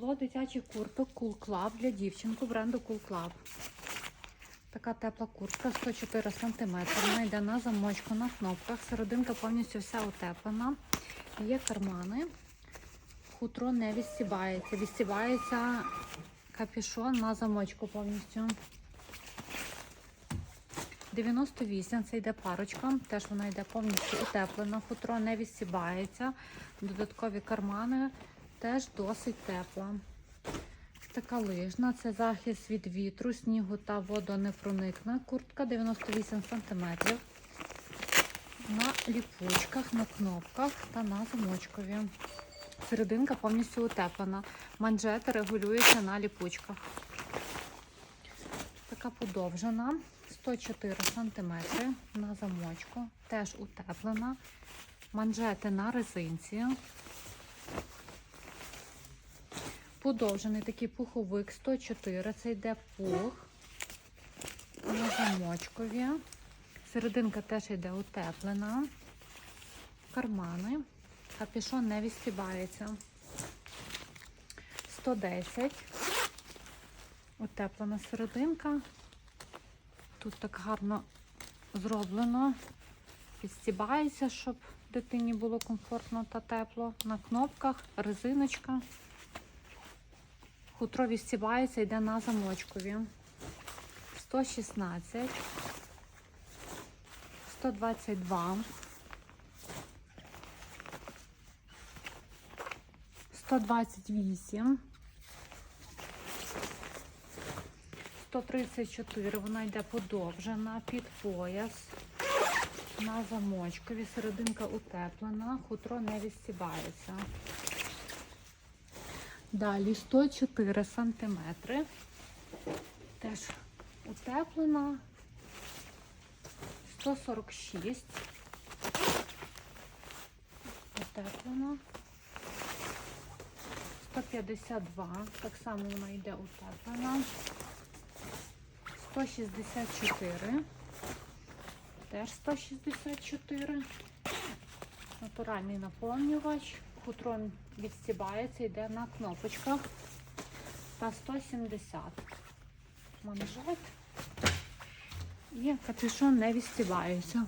Лот дитячих курток Cool Club для дівчинку бренду Cool Club. Така тепла куртка 104 см. Вона йде на замочку, на кнопках. Серединка повністю вся утеплена. Є кармани. Хутро не відстібається. Відстібається капюшон на замочку повністю. 98, це йде парочка, теж вона йде повністю утеплена, хутро не відсібається. Додаткові кармани теж досить тепла. Така лижна, це захист від вітру, снігу та водонепроникна. Куртка 98 см. На ліпучках, на кнопках та на замочкові. Серединка повністю утеплена. Манжети регулюються на ліпучках. Така подовжена. 104 см на замочку, теж утеплена. Манжети на резинці. Подовжений такий пуховик 104, це йде пух на замочкові. Серединка теж йде утеплена. Кармани. Капішон не відстібається. 110. Утеплена серединка. Тут так гарно зроблено. Підстібається, щоб дитині було комфортно та тепло. На кнопках резиночка. Хутро відстібається, йде на замочкові. 116, 122, 128. 134, вона йде подовжена під пояс. На замочкові. Серединка утеплена, хутро не відстібається. Далі 104 сантиметри. Теж утеплена. 146. Утеплена. 152. Так само вона йде утеплена. 164. Теж 164. Натуральний наповнювач. Хутро відстібається, йде на кнопочках. Та 170. Манжет. І капюшон не відстібається.